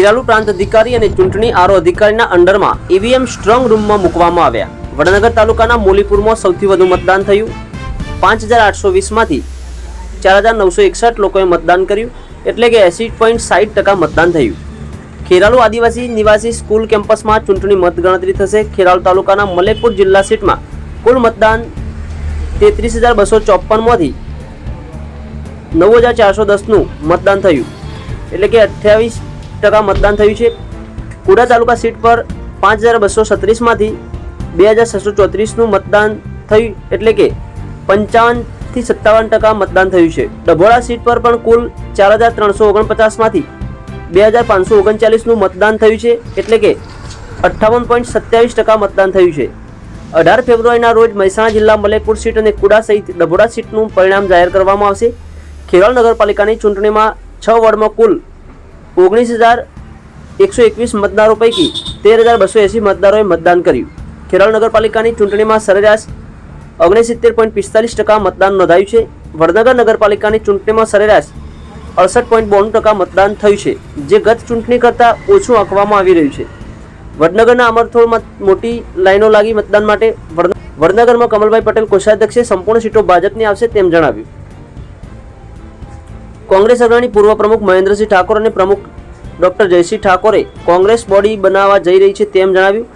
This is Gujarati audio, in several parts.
ખેરાલુ પ્રાંત અધિકારી અને ચૂંટણી આરો અધિકારીના અંડરમાં ઈવીએમ સ્ટ્રોંગ રૂમમાં મૂકવામાં આવ્યા. વડનગર તાલુકાના મોલીપુરમાં સૌથી વધુ મતદાન થયું. પાંચ હજાર આઠસો વીસમાંથી ચાર હજાર નવસો એકસઠ લોકોએ મતદાન કર્યું, એટલે કે એંસી પોઈન્ટ સાઠ ટકા મતદાન થયું. ખેરાલુ આદિવાસી નિવાસી સ્કૂલ કેમ્પસમાં ચૂંટણી મતગણતરી થશે. ખેરાલુ તાલુકાના મલેકપુર જિલ્લા સીટમાં કુલ મતદાન તેત્રીસ હજાર બસો ચોપનમાંથી નવ હજાર ચારસો દસનું મતદાન થયું. એટલે કે અઠ્યાવીસ ટકા મતદાન થયું છે. કુડા તાલુકા સીટ પર પાંચ હજાર બસો છત્રીસમાંથી બે હજાર છસો ચોત્રીસનું મતદાન થયું, એટલે કે પંચાવનથી સત્તાવન ટકા મતદાન થયું છે. ડભોળા સીટ પર પણ કુલ ચાર હજાર ત્રણસો ઓગણપચાસમાંથી બે હજાર પાંચસો ઓગણચાલીસનું મતદાન થયું છે, એટલે કે અઠ્ઠાવન પોઈન્ટ સત્યાવીસ ટકા મતદાન થયું છે. અઢાર ફેબ્રુઆરીના રોજ મહેસાણા જિલ્લા મલેકપુર સીટ અને કુડા સહિત ડભોડા સીટનું પરિણામ જાહેર કરવામાં આવશે. ખેરાલ નગરપાલિકાની ચૂંટણીમાં છ વોર્ડમાં કુલ ઓગણીસ હજાર એકસો એકવીસ મતદારો પૈકી તેર હજાર બસો એંસી મતદારોએ મતદાન કર્યું. ખેરાળ નગરપાલિકાની ચૂંટણીમાં સરેરાશ ઓગણસિત્તેર પોઈન્ટ પિસ્તાલીસ ટકા મતદાન નોંધાયું છે. વડનગર નગરપાલિકાની ચૂંટણીમાં સરેરાશ અડસઠ પોઈન્ટ બોણું ટકા મતદાન થયું છે, જે ગત ચૂંટણી કરતાં ઓછું આંકવામાં આવી રહ્યું છે. વડનગરના અમરથોળમાં મોટી લાઈનો લાગી મતદાન માટે વડ- વડનગરમાં કમલભાઈ પટેલ કોષાધ્યક્ષે સંપૂર્ણ સીટો ભાજપની આવશે તેમ જણાવ્યું. કોંગ્રેસ અગ્રણી પૂર્વ પ્રમુખ મહેન્દ્રસિંહ ઠાકોર અને પ્રમુખ ડોક્ટર જયસિંહ ઠાકોરે કોંગ્રેસ બોડી બનાવવા જઈ રહી છે તેમ જણાવ્યું.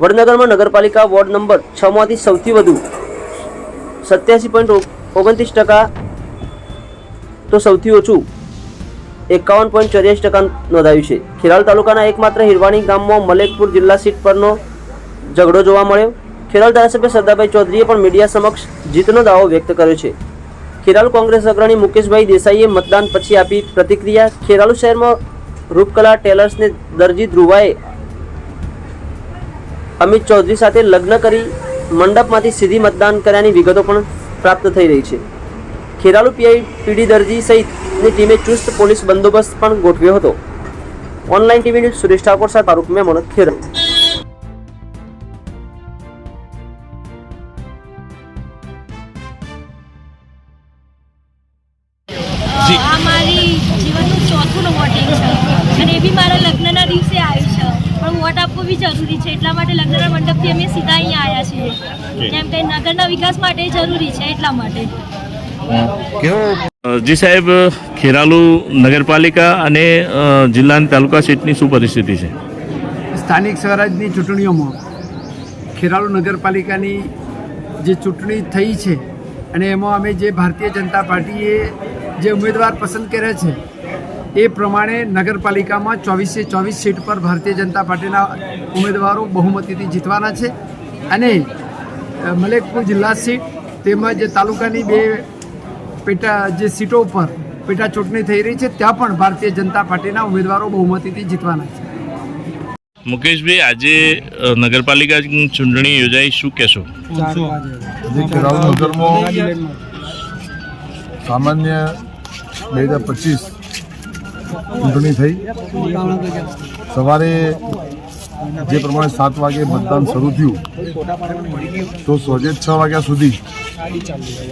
વડનગરમાં નગરપાલિકા વોર્ડ નંબર છ માંથી સૌથી વધુ સત્યાસી પોઈન્ટ ઓગણત્રીસ ટકા તો સૌથી ઓછું એકાવન પોઈન્ટ ચોર્યાસી ટકા નોંધાયું છે. ખેરાલ તાલુકાના એકમાત્ર હિરવાણી ગામમાં મલેકપુર જિલ્લા સીટ પરનો ઝઘડો જોવા મળ્યો. ખેરાલ ધારાસભ્ય સરદારભાઈ ચૌધરીએ પણ મીડિયા સમક્ષ જીતનો દાવો વ્યક્ત કર્યો છે. ખેરાલ કોંગ્રેસ અગ્રણી મુકેશભાઈ દેસાઈએ મતદાન પછી આપી પ્રતિક્રિયા. ખેરાલુ શહેરમાં રૂપકલા ટેલર્સને દરજી ધ્રુવાએ અમિત ચૌધરી સાથે લગ્ન કરી મંડપમાંથી સીધી મતદાન કર્યાની વિગતો પણ પ્રાપ્ત થઈ રહી છે. ખેરાલુ પીઆઈ પીડી દરજી સહિતની ટીમે ચુસ્ત પોલીસ બંદોબસ્ત પણ ગોઠવ્યો હતો. Online TV news Suresh Thakor સાથે આરોપ મેમણ ખેરાલુ. આ મારી જીવનનું ચોથું વોટિંગ છે. અને એ બી મારા લગ્નના દિવસે આવ્યું છે. પણ વોટ આપવો બી જરૂરી છે. એટલા માટે લગ્નના મંડપથી અમે સીધા અહીંયા આવ્યા છીએ. કેમ કે નગરના વિકાસ માટે જરૂરી છે એટલા માટે. જી સાહેબ ખેરાલુ નગરપાલિકા અને જિલ્લાની તાલુકા સીટની શું પરિસ્થિતિ છે? સ્થાનિક સ્વરાજની ચૂંટણીઓમાં ખેરાલુ નગરપાલિકાની જે ચૂંટણી થઈ છે અને એમાં અમે જે ભારતીય જનતા પાર્ટીએ જે ઉમેદવાર પસંદ કર્યા છે એ પ્રમાણે નગરપાલિકામાં ચોવીસે ચોવીસ સીટ પર ભારતીય જનતા પાર્ટીના ઉમેદવારો બહુમતીથી જીતવાના છે અને મલેકપુર જિલ્લા સીટ તેમજ તાલુકાની બે પેટા જે સીટો ઉપર પેટા ચૂંટણી થઈ રહી છે ત્યાં પણ ભારતીય જનતા પાર્ટીના ઉમેદવારો બહુમતીથી જીતવાના છે. મુકેશભાઈ આજે નગરપાલિકા ચૂંટણી યોજાઈ શું કહેશો? સામાન્ય બે હજાર પચીસ ચૂંટણી થઈ. સવારે જે પ્રમાણે સાત વાગે મતદાન શરૂ થયું, તો સોજે છ વાગ્યા સુધી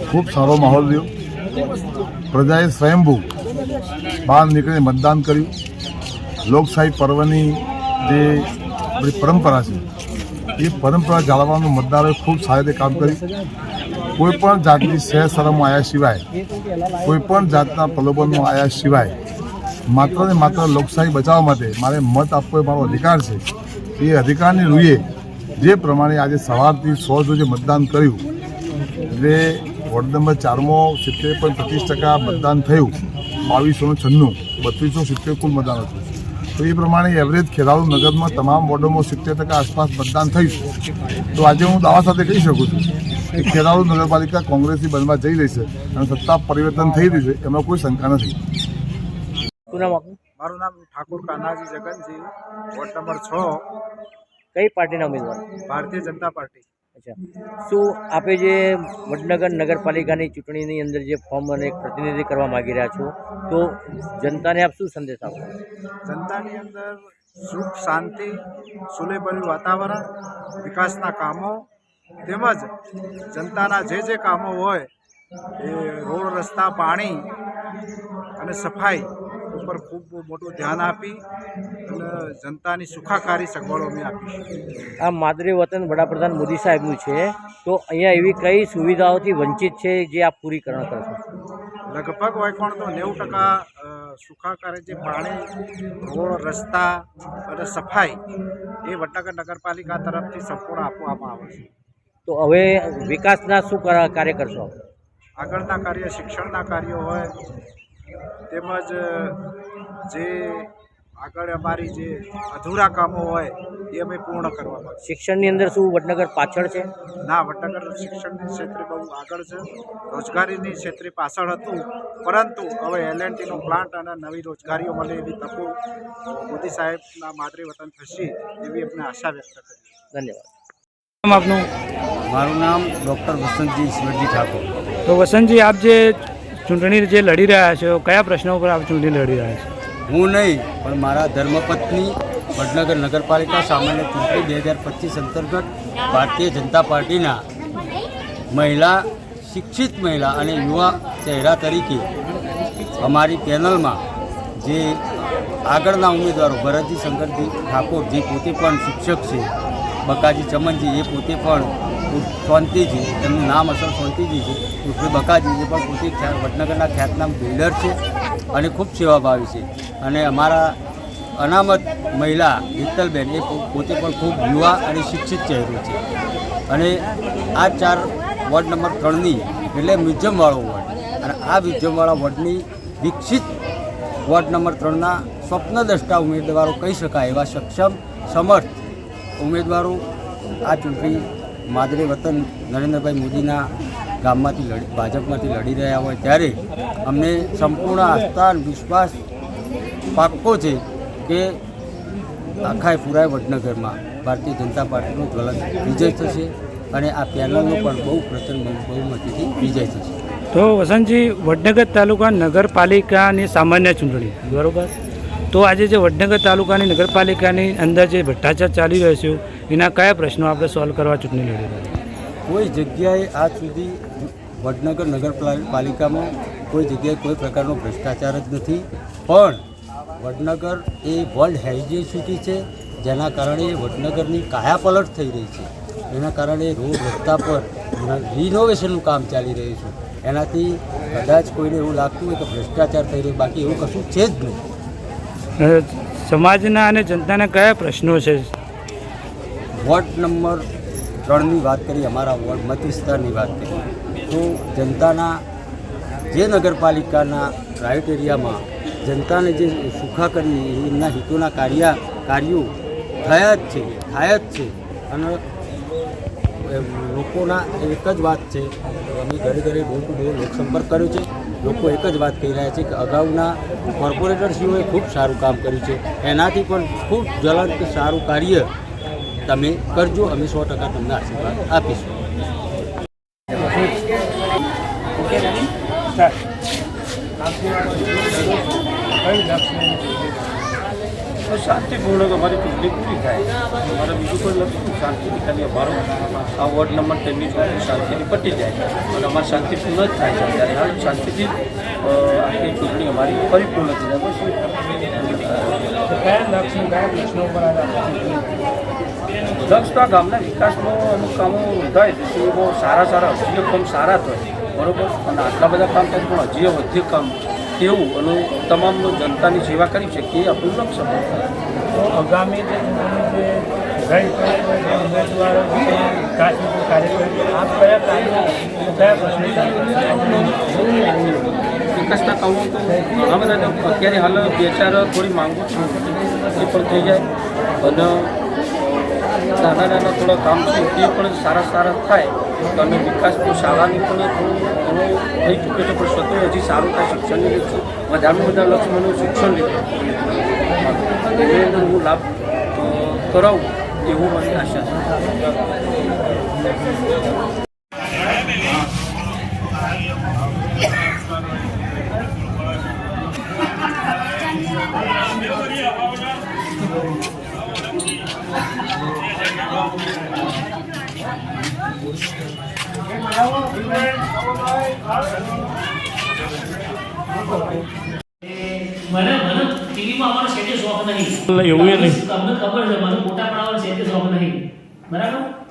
ખૂબ સારો માહોલ રહ્યો. પ્રજાએ સ્વયંભૂ બહાર નીકળીને મતદાન કર્યું. લોકશાહી પર્વની જે પરંપરા છે, એ પરંપરા જાળવવાનું મતદારોએ ખૂબ સારી રીતે કામ કર્યું. કોઈ પણ જાતની સેર શરમ આવ્યા સિવાય કોઈપણ જાતના પ્રલોભનો આવ્યા સિવાય, માત્ર ને માત્ર લોકશાહી બચાવવા માટે મારે મત આપવો એ મારો અધિકાર છે. એ અધિકારની રૂએ જે પ્રમાણે આજે સવારથી સો જે મતદાન કર્યું. એટલે વોર્ડ નંબર ચારમાં સિત્તેર પોઈન્ટ પચીસ ટકા મતદાન થયું. બાવીસો ને છન્નું, બત્રીસો સિત્તેર કુલ મતદાન હતું. તો એ પ્રમાણે એવરેજ ખેરાલુ નગરમાં તમામ વોર્ડોમાં સિત્તેર ટકા આસપાસ મતદાન થયું તો આજે હું દાવા સાથે કહી શકું છું કે ખેરાલુ નગરપાલિકા કોંગ્રેસથી બનવા જઈ રહી છે અને સત્તા પરિવર્તન થઈ રહ્યું છે એમાં કોઈ શંકા નથી. મારું નામ ઠાકોર કાનાજી જગનજી વોર્ડ નંબર છ. કઈ પાર્ટીના ઉમેદવાર? ભારતીય જનતા પાર્ટી. અચ્છા. શું આપે જે વડનગર નગરપાલિકાની ચૂંટણીની અંદર જે ફોર્મ અને પ્રતિનિધિ કરવા માંગી રહ્યા છો, તો જનતાને આપ શું સંદેશ આપો? જનતાની અંદર સુખ, શાંતિ સુલેભર્યું વાતાવરણ, વિકાસના કામો તેમજ જનતાના જે જે કામો હોય, એ રોડ, રસ્તા, પાણી અને સફાઈ ઉપર ખૂબ મોટું ધ્યાન આપી અને જનતાની સુખાકારી સગવડો અમે આપીશું. આ માદરે વતન વડાપ્રધાન મોદી સાહેબનું છે તો અહીંયા એવી કઈ સુવિધાઓથી વંચિત છે જે આપ પૂરીકરણ કરશો લગભગ વાયકોણ તો નેવું ટકા સુખાકારી જે પાણી રોડ રસ્તા અને સફાઈ એ વડનગર નગરપાલિકા તરફથી સંપૂર્ણ આપવામાં આવે છે. તો હવે વિકાસના શું કાર્ય કરશો? આગળના કાર્ય શિક્ષણના કાર્યો હોય તેમજ જે આગળ અમારી જે અધૂરા કામો હોય એ અમે પૂર્ણ કરવા માંગીએ શિક્ષણની અંદર શું વડનગર પાછળ છે? ના વડનગર શિક્ષણની ક્ષેત્રે બહુ આગળ છે. રોજગારીની ક્ષેત્રે પાછળ હતું પરંતુ હવે એલ એન્ડ ટીનો પ્લાન્ટ અને નવી રોજગારીઓ મળે એવી તકો મોદી સાહેબના માદરે વતન થશે એવી અમને આશા વ્યક્ત કરી ધન્યવાદ. આપનું? મારું નામ ડૉક્ટર વસંતજી ઈશ્વરજી ઠાકોર. તો વસંતજી આપ જે ચૂંટણી જે લડી રહ્યા છો, કયા પ્રશ્નો ઉપર આપ ચૂંટણી લડી રહ્યા છો? હું નહીં, પણ મારા ધર્મપત્ની વડનગર નગરપાલિકા સામાન્ય ચૂંટણી બે હજાર પચીસ અંતર્ગત ભારતીય જનતા પાર્ટીના મહિલા, શિક્ષિત મહિલા અને યુવા ચહેરા તરીકે અમારી પેનલમાં જે આગળના ઉમેદવારો ભરતજી શંકરજી ઠાકોર જે પોતે પણ શિક્ષક છે, બકાજી ચમનજી એ પોતે પણ શાંતિજી એમનું નામ અસલ શાંતિજી છે ઉર્ફે બકાજી જે પણ પોતે વડનગરના ખ્યાતનામ બિલ્ડર છે અને ખૂબ સેવાભાવી છે. અને અમારા અનામત મહિલા હિતલબેન એ પોતે પણ ખૂબ યુવા અને શિક્ષિત ચહેરો છે. અને આ ચાર વોર્ડ નંબર ત્રણની એટલે મ્યુઝિયમવાળો વોર્ડ. અને આ મ્યુઝિયમવાળા વોર્ડની વિકસિત વોર્ડ નંબર ત્રણના સ્વપ્નદ્રષ્ટા ઉમેદવારો કહી શકાય એવા સક્ષમ, સમર્થ ઉમેદવારો આ ચૂંટણી માદરે વતન નરેન્દ્રભાઈ મોદીના ગામમાંથી લડી, ભાજપમાંથી લડી રહ્યા હોય ત્યારે અમને સંપૂર્ણ આસ્થા વિશ્વાસ પાક્કો છે કે આખાય પુરાય વડનગરમાં ભારતીય જનતા પાર્ટીનો જ્વલંત વિજય થશે અને આ પેનલનો પણ બહુ પ્રચંડ બહુમતીથી વિજય થશે. તો વસંતજી, વડનગર તાલુકા નગરપાલિકાની સામાન્ય ચૂંટણી, બરોબર? તો આજે જે વડનગર તાલુકાની નગરપાલિકાની અંદર જે ભ્રષ્ટાચાર ચાલી રહ્યો છે એના કયા પ્રશ્નો આપણે સોલ્વ કરવા ચૂંટણી લડી રહ્યા કોઈ જગ્યાએ આજ સુધી વડનગર નગરપાલિકામાં કોઈ જગ્યાએ કોઈ પ્રકારનો ભ્રષ્ટાચાર જ નથી. પણ વડનગર એ વર્લ્ડ હેરિટેજ સિટી છે જેના કારણે વડનગરની કાયાપલટ થઈ રહી છે. એના કારણે રોડ રસ્તા પર રિનોવેશનનું કામ ચાલી રહ્યું છે. એનાથી કદાચ કોઈને એવું લાગતું હોય કે ભ્રષ્ટાચાર થઈ રહ્યો બાકી એવું કશું છે જ નહીં. સમાજના અને જનતાના કયા પ્રશ્નો છે? વોર્ડ નંબર ત્રણની વાત કરી, અમારા વોર્ડ મત વિસ્તારની વાત કરી, તો જનતાના, જે નગરપાલિકાના પ્રાઇવેટ એરિયામાં જનતાને જે સુખા કરી, એમના હિતોના કાર્ય, કાર્યો થયા જ છે, થયા જ છે. અને લોકોના એક જ વાત છે, અમે ઘરે ઘરે ડોર ટુ ડોર લોકસંપર્ક કર્યો છે, લોકો એક જ વાત કહી રહ્યા છે કે અગાઉના કોર્પોરેટરશ્રીઓએ ખૂબ સારું કામ કર્યું છે, એનાથી પણ ખૂબ જ્વલંત સારું કાર્ય તમે કરજો અમે સો ટકા તમને આશીર્વાદ આપીશું. શાંતિપૂર્ણક અમારી ચૂંટણી પૂરી થાય. અમારે બીજું કોઈ લક્ષ્ય શાંતિથી ખાલી અમારો આ વોર્ડ નંબર તેમની ચૂંટણી શાંતિથી પટી જાય. અને અમારે શાંતિપૂર્ણ જ થાય છે ત્યારે હાલ શાંતિથી આખી ચૂંટણી અમારી પરિપૂર્ણ થઈ જાય. કયા લક્ષ્ય કયા પ્રશ્નો પર આ ગામના વિકાસમાં અમુક કામો થાય છે. એમાં સારા સારા હજી કામ સારા થાય. બરોબર? અને આટલા બધા કામ થાય પણ હજી વધુ કામ. તેવું અને તમામ જનતાની સેવા કરી શકીએ એ આપણું લક્ષ્ય તો આગામી જે ચૂંટણી જે ગઈ ઉમેદવારો વિકાસનું આપ કયા કાર્યો વિકાસના કામો તો ઘણા બધા અત્યારે હાલ બે ચાર થોડી માંગુ છું. એ પણ થઈ જાય. અને નાના નાના થોડા કામ છે તે પણ સારા સારા થાય, તો અમે વિકાસ તો શાળાની પણ થોડું ઘણું થઈ ચૂક્યો છે, પણ સતત હજી સારું થાય શિક્ષણની રીતે વધારેમાં વધારે લક્ષ્મણનું શિક્ષણ લીધું. એની હું લાભ કરાવું એવું મને આશા છે. મને મને ટીવીમાં આવવાનો તે શોખ નહીં. એવું નહીં. તમને ખબર છે મને મોટા પણ આવવાનો સેટે શોખ નહીં. બરાબર?